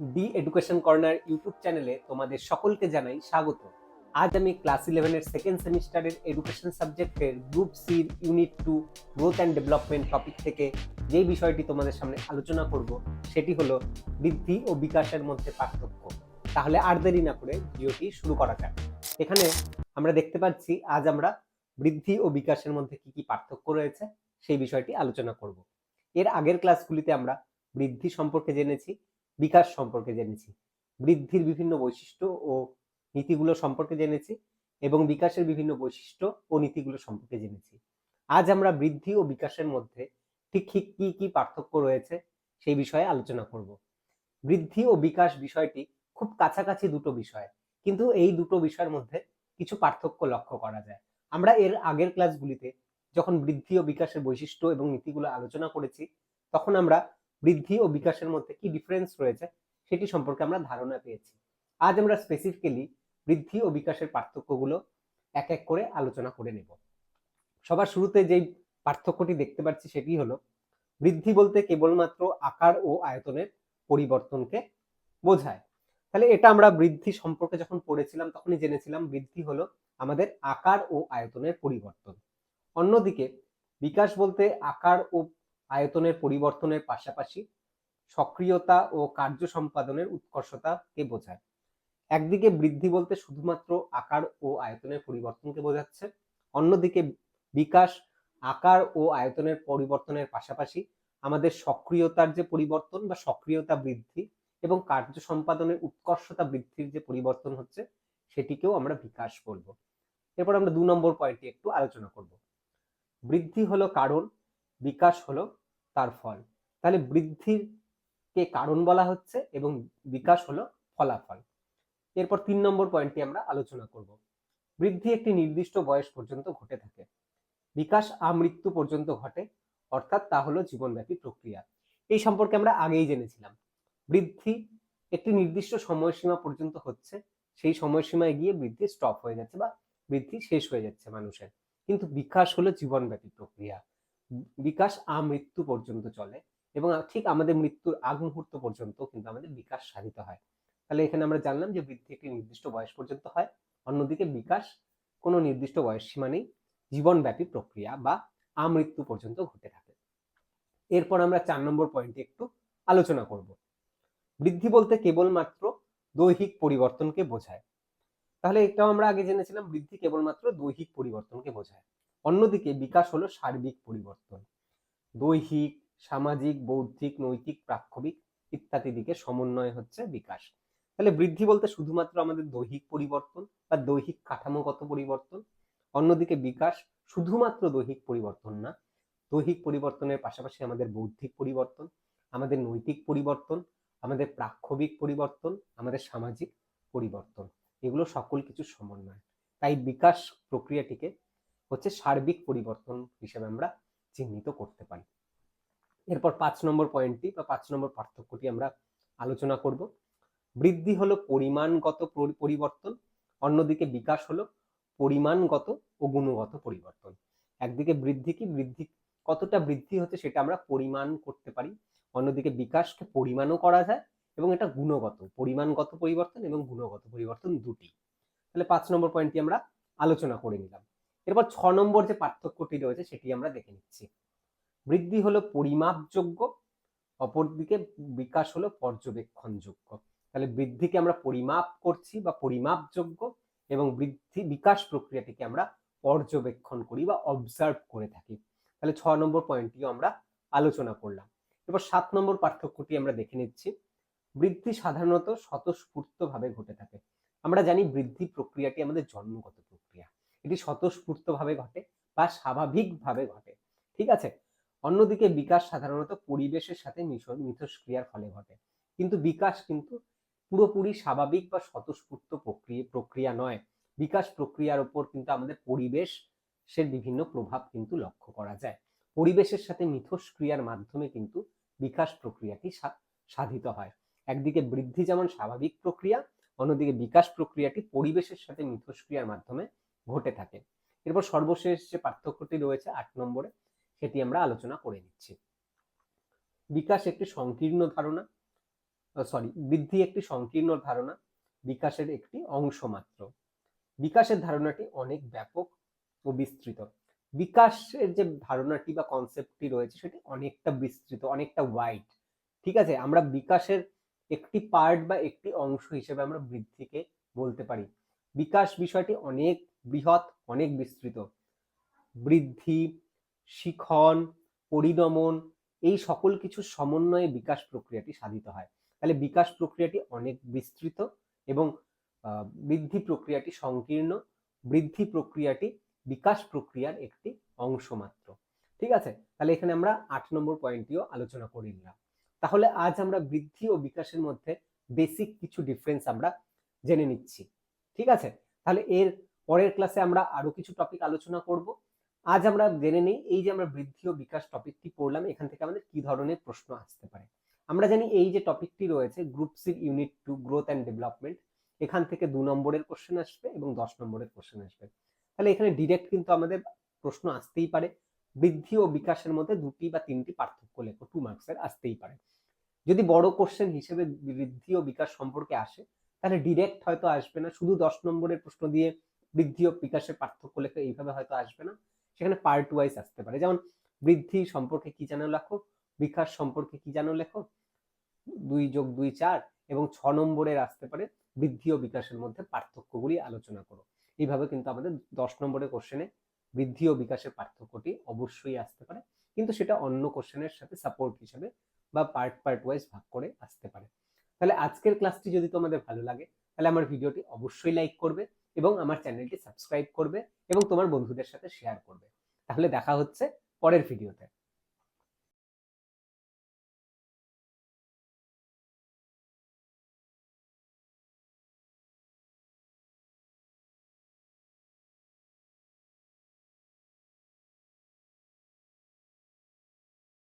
D education corner YouTube চ্যানেলে তোমাদের সকলকে জানাই স্বাগত। আজ আমি ক্লাস ইলেভেনের সেকেন্ড সেমিস্টারের এডুকেশন সাবজেক্টের group sir unit two growth and development topic থেকে যেই বিষয়টি তোমাদের সামনে আলোচনা করব, সেটি হলো বৃদ্ধি ও বিকাশের মধ্যে পার্থক্য। তাহলে আর দেরি না করে ভিডিওটি শুরু করা যাক। এখানে আমরা দেখতে পাচ্ছি আজ আমরা বৃদ্ধি ও বিকাশের মধ্যে কি কি পার্থক্য রয়েছে, সেই বিষয়টি আলোচনা করব। এর আগের ক্লাসগুলিতে আমরা বৃদ্ধি সম্পর্কে জেনেছি বিকাশ সম্পর্কে জেনেছি, বৃদ্ধির বিভিন্ন বৈশিষ্ট্য ও নীতিগুলো সম্পর্কে জেনেছি এবং বিকাশের বিভিন্ন বৈশিষ্ট্য ও নীতিগুলো সম্পর্কে জেনেছি। আজ আমরা বৃদ্ধি ও বিকাশের মধ্যে ঠিক ঠিক কি কি পার্থক্য রয়েছে সেই বিষয়ে আলোচনা করব। বৃদ্ধি ও বিকাশ বিষয়টি খুব কাছাকাছি দুটো বিষয়, কিন্তু এই দুটো বিষয়ের মধ্যে কিছু পার্থক্য লক্ষ্য করা যায়। আমরা এর আগের ক্লাসগুলিতে যখন বৃদ্ধি ও বিকাশের বৈশিষ্ট্য এবং নীতিগুলো আলোচনা করেছি, তখন আমরা বৃদ্ধি ও বিকাশের মধ্যে কি ডিফারেন্স রয়েছে সেটি সম্পর্কে আমরা ধারণা পেয়েছি। আজ আমরা স্পেসিফিক্যালি বৃদ্ধি ও বিকাশের পার্থক্যগুলো এক এক করে আলোচনা করে নেব। সবার শুরুতে যেই পার্থক্যটি দেখতে পাচ্ছি সেটি হলো, বৃদ্ধি বলতে কেবলমাত্র আকার ও আয়তনের পরিবর্তনকে বোঝায়। তাহলে এটা আমরা বৃদ্ধি সম্পর্কে যখন পড়েছিলাম তখনই জেনেছিলাম, বৃদ্ধি হলো আমাদের আকার ও আয়তনের পরিবর্তন। অন্যদিকে বিকাশ বলতে আকার ও আয়তনের পরিবর্তনের পাশাপাশি সক্রিয়তা ও কার্য সম্পাদনের উৎকর্ষতাকে বোঝায়। একদিকে বৃদ্ধি বলতে শুধুমাত্র আকার ও আয়তনের পরিবর্তনকে বোঝাচ্ছে, অন্যদিকে বিকাশ, আকার ও আয়তনের পরিবর্তনের পাশাপাশি আমাদের সক্রিয়তার যে পরিবর্তন বা সক্রিয়তা বৃদ্ধি এবং কার্য সম্পাদনের উৎকর্ষতা বৃদ্ধির যে পরিবর্তন হচ্ছে, সেটিকেও আমরা বিকাশ বলব। এরপর আমরা দু নম্বর পয়েন্টটি একটু আলোচনা করব। বৃদ্ধি হলো কারণ, বিকাশ হলো তার ফল। তাহলে বৃদ্ধির কে কারণ বলা হচ্ছে এবং বিকাশ হলো ফলাফল। এরপর তিন নম্বর পয়েন্টটি আমরা আলোচনা করব। বৃদ্ধি একটি নির্দিষ্ট বয়স পর্যন্ত ঘটে থাকে। বিকাশ আমৃত্যু পর্যন্ত ঘটে, অর্থাৎ তা হলো জীবনব্যাপী প্রক্রিয়া। এই সম্পর্কে আমরা আগেই জেনেছিলাম। বৃদ্ধি একটি নির্দিষ্ট সময়সীমা পর্যন্ত হচ্ছে, সেই সময়সীমায় গিয়ে বৃদ্ধি স্টপ হয়ে যাচ্ছে বা বৃদ্ধি শেষ হয়ে যাচ্ছে মানুষের। কিন্তু বিকাশ হলো জীবনব্যাপী প্রক্রিয়া। বিকাশ আমৃত্যু পর্যন্ত চলে এবং ঠিক আমাদের মৃত্যুর আগ মুহূর্ত পর্যন্ত কিন্তু আমাদের বিকাশ সাধিত হয়। তাহলে এখানে আমরা জানলাম যে বৃদ্ধি একটি নির্দিষ্ট বয়স পর্যন্ত হয়, অন্যদিকে বিকাশ কোনো নির্দিষ্ট বয়স সীমা নেই, জীবনব্যাপী প্রক্রিয়া বা আমৃত্যু পর্যন্ত ঘটে থাকে। এরপর আমরা চার নম্বর পয়েন্টে একটু আলোচনা করব। বৃদ্ধি বলতে কেবলমাত্র দৈহিক পরিবর্তনকে বোঝায়। তাহলে এটাও আমরা আগে জেনেছিলাম, বৃদ্ধি কেবলমাত্র দৈহিক পরিবর্তনকে বোঝায়। অন্যদিকে বিকাশ হলো সার্বিক পরিবর্তন। দৈহিক, সামাজিক, বৌদ্ধিক, নৈতিক, প্রাক্ষবিক ইত্যাদি দিকে সমন্বয় হচ্ছে বিকাশ। তাহলে বৃদ্ধি বলতে শুধুমাত্র আমাদের দৈহিক পরিবর্তন বা দৈহিক কাঠামোগত পরিবর্তন। অন্যদিকে বিকাশ শুধুমাত্র দৈহিক পরিবর্তন না, দৈহিক পরিবর্তনের পাশাপাশি আমাদের বৌদ্ধিক পরিবর্তন, আমাদের নৈতিক পরিবর্তন, আমাদের প্রাক্ষবিক পরিবর্তন, আমাদের সামাজিক পরিবর্তন, এগুলো সকল কিছু সমন্বয়। তাই বিকাশ প্রক্রিয়াটিকে হচ্ছে সার্বিক পরিবর্তন হিসেবে আমরা চিহ্নিত করতে পারি। এরপর পাঁচ নম্বর পয়েন্টটি বা পাঁচ নম্বর পার্থক্যটি আমরা আলোচনা করব। বৃদ্ধি হলো পরিমাণগত পরিবর্তন, অন্যদিকে বিকাশ হলো পরিমাণগত ও গুণগত পরিবর্তন। একদিকে বৃদ্ধি কি? বৃদ্ধি কতটা বৃদ্ধি হচ্ছে সেটা আমরা পরিমাণ করতে পারি। অন্যদিকে বিকাশকে পরিমাণও করা যায় এবং এটা গুণগত, পরিমাণগত পরিবর্তন এবং গুণগত পরিবর্তন দুটি। তাহলে পাঁচ নম্বর পয়েন্টটি আমরা আলোচনা করে নিলাম। এরপর ছ নম্বর যে পার্থক্যটি রয়েছে সেটি আমরা দেখে নিচ্ছি। বৃদ্ধি হলো পরিমাপযোগ্য, অপরদিকে বিকাশ হলো পর্যবেক্ষণযোগ্য। তাহলে বৃদ্ধিকে আমরা পরিমাপ করছি বা পরিমাপযোগ্য এবং বৃদ্ধি, বিকাশ প্রক্রিয়াটিকে আমরা পর্যবেক্ষণ করি বা অবজার্ভ করে থাকি। তাহলে ছ নম্বর পয়েন্টটিও আমরা আলোচনা করলাম। এবার সাত নম্বর পার্থক্যটি আমরা দেখে নিচ্ছি। বৃদ্ধি সাধারণত স্বতঃস্ফূর্তভাবে ঘটে থাকে। আমরা জানি বৃদ্ধি প্রক্রিয়াটি আমাদের জন্মগত প্রক্রিয়া। এটি স্বতঃস্ফূর্তভাবে ঘটে বা স্বাভাবিকভাবে ঘটে। ঠিক আছে? অন্যদিকে বিকাশ সাধারণত পরিবেশের সাথে মিথস্ক্রিয়ার ফলে ঘটে। কিন্তু বিকাশ কিন্তু পুরোপুরি স্বাভাবিক বা স্বতঃস্ফূর্ত প্রক্রিয়া প্রক্রিয়া নয়। বিকাশ প্রক্রিয়ার উপর কিন্তু আমাদের পরিবেশের বিভিন্ন প্রভাব কিন্তু লক্ষ্য করা যায়। পরিবেশের সাথে মিথস্ক্রিয়ার মাধ্যমে কিন্তু বিকাশ প্রক্রিয়াটি সাধিত হয়। একদিকে বৃদ্ধি যেমন স্বাভাবিক প্রক্রিয়া, অন্যদিকে বিকাশ প্রক্রিয়াটি পরিবেশের সাথে মিথস্ক্রিয়ার মাধ্যমে ঘটে থাকে। এরপর সর্বশেষ যে পার্থক্যটি রয়েছে আট নম্বরে, সেটি আমরা আলোচনা করে নিচ্ছি। বিকাশ একটি সংকীর্ণ ধারণা সরি বৃদ্ধি একটি সংকীর্ণ ধারণা, বিকাশের একটি অংশ মাত্র। বিকাশের ধারণাটি অনেক ব্যাপক ও বিস্তৃত। বিকাশের যে ধারণাটি বা কনসেপ্টটি রয়েছে, সেটি অনেকটা বিস্তৃত, অনেকটা ওয়াইড ঠিক আছে? আমরা বিকাশের একটি পার্ট বা একটি অংশ হিসেবে আমরা বৃদ্ধিকে বলতে পারি। বিকাশ বিষয়টি অনেক বৃহৎ, অনেক বিস্তৃত। বৃদ্ধি, শিখন পরিণমন এই সকল কিছু সমন্বয়ে বিকাশ প্রক্রিয়াটি সাধিত হয়। তাহলে বিকাশ প্রক্রিয়াটি অনেক বিস্তৃত এবং বৃদ্ধি প্রক্রিয়াটি সংকীর্ণ। বৃদ্ধি প্রক্রিয়াটি বিকাশ প্রক্রিয়ার একটি অংশ মাত্র। ঠিক আছে? তাহলে এখানে আমরা আট নম্বর পয়েন্টটিও আলোচনা করে নিলাম। তাহলে আজ আমরা বৃদ্ধি ও বিকাশের মধ্যে বেসিক কিছু ডিফারেন্স আমরা জেনে নিচ্ছি। ঠিক আছে? তাহলে এর পরের ক্লাসে আমরা আরও কিছু টপিক আলোচনা করব। আজ আমরা জেনে নেই এই যে আমরা বৃদ্ধি ও বিকাশ টপিকটি পড়লাম, এখান থেকে আমাদের কি ধরনের প্রশ্ন আসতে পারে। আমরা জানি এই যে টপিকটি রয়েছে group sir unit two growth and development এখান থেকে দু নম্বরের কোশ্চেন আসবে এবং দশ নম্বরের কোশ্চেন আসবে। তাহলে এখানে ডিরেক্ট কিন্তু আমাদের প্রশ্ন আসতেই পারে। বৃদ্ধি ও বিকাশের মধ্যে দুটি বা তিনটি পার্থক্য লেখো টু মার্কসের আসতেই পারে। যদি বড় কোশ্চেন হিসেবে বৃদ্ধি ও বিকাশ সম্পর্কে আসে, তাহলে ডিরেক্ট হয়তো আসবে না। শুধু দশ নম্বরের প্রশ্ন দিয়ে বৃদ্ধি ও বিকাশের পার্থক্য লেখো এইভাবে হয়তো আসবে না। সেখানে পার্ট ওয়াইজ আসতে পারে। যেমন বৃদ্ধি সম্পর্কে কি জানো লেখো? বিকাশ সম্পর্কে কি জানো লেখো? দুই যোগ দুই চার এবং ছ নম্বরের আসতে পারে। বৃদ্ধি ও বিকাশের মধ্যে পার্থক্যগুলি আলোচনা করো। এইভাবে কিন্তু আমাদের দশ নম্বরের কোশ্চেনে বৃদ্ধি ও বিকাশের পার্থক্যটি অবশ্যই আসতে পারে। কিন্তু সেটা অন্য কোশ্চেনের সাথে সাপোর্ট হিসেবে বা পার্ট পার্ট ওয়াইজ ভাগ করে আসতে পারে। তাহলে আজকের ক্লাসটি যদি তোমাদের ভালো লাগে, তাহলে আমার ভিডিওটি অবশ্যই লাইক করবে। এবং আমার চ্যানেলটি সাবস্ক্রাইব করবে এবং তোমার বন্ধুদের সাথে শেয়ার করবে। তাহলে দেখা হচ্ছে পরের ভিডিওতে